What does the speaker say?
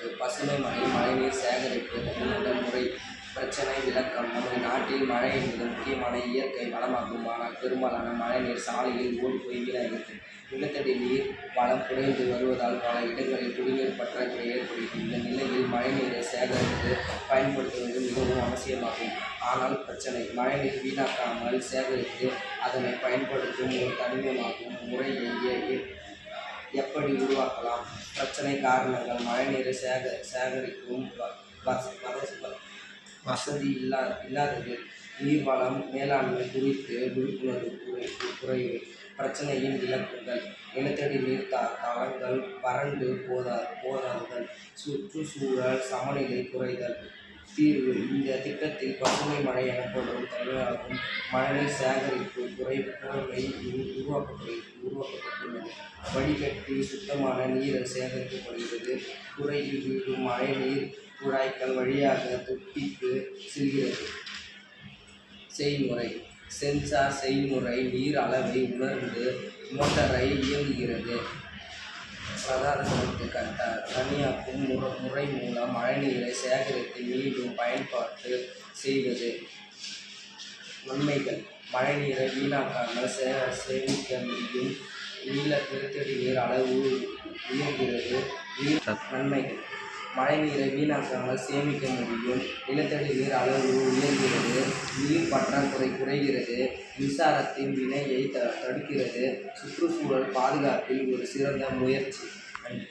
பதினெட்டு பசுமை மழை மழைநீர் சேகரிப்பு தமிழ்நாடு முறை பிரச்சனை விளக்கம். நமது நாட்டில் மழை என்பது முக்கியமான இயற்கை வளமாகும் ஆனால் பெரும்பாலான மழைநீர் சாலையில் ஓடி போய் வீணாகிறது நிலத்தடி நீர் வளம் குறைந்து வருவதால் பல இடங்களில் குடிநீர் பற்றாக்குறை ஏற்படுகிறது இந்த நிலையில் மழைநீரை சேகரித்து பயன்படுத்துவது மிகவும் அவசியமாகும். ஆனால் பிரச்சனை மழைநீர் வீணாக்காமல் சேகரித்து அதனை பயன்படுத்தும் ஒரு தனிமமாகும் முறையை எப்படி உருவாக்கலாம். பிரச்சனை காரணங்கள் மழைநீரை சேக சேகரிக்கும் வசதி இல்லா இல்லாதது. நீர்வளம் மேலாண்மை குறித்து விழிப்புணர்வு குறை குறைவு பிரச்சனையின் விளக்குகள் நிலத்தடி நீர் த தளங்கள் வறண்டு போதா போதாதல் சுற்றுச்சூழல் சமநிலை குறைதல் தீர்வு. இந்த திட்டத்தில் பசுமை மழை எனப்படும் தமிழகம் மழைநீர் சேகரிப்பு குறை உருவாக்கப்பட்டு உருவாக்கப்பட்டுள்ளது வடிகட்டி சுத்தமான நீரை சேகரிக்கப்படுகிறது. குறையில் வீழும் மழைநீர் குழாய்கள் வழியாக தொட்டிக்கு செல்கிறது. செய்முறை. சென்சார் செய்முறை நீர் அளவை உணர்ந்து மோட்டரை இயங்குகிறது பிரதான கட்டார் தனியாக்கும் முறை மூலம் மழைநீரை சேகரித்து மீண்டும் பயன்பாட்டு செய்வது. நன்மைகள் மழைநீரை வீணாக்காமல் சே சேமிக்க முடியும் நீல நிலத்தடி நீர் அளவு உயர்கிறது. நீர் நன்மைகள். மழைநீரை வீணாக்காமல் சேமிக்க முடியும் நிலத்தடி நீர் அளவு உயர்கிறது. நீர் பற்றாக்குறை குறைகிறது. மின்சாரத்தின் வினையை த தடுக்கிறது. சுற்றுச்சூழல் பாதுகாப்பில் ஒரு சிறந்த முயற்சி. நன்றி.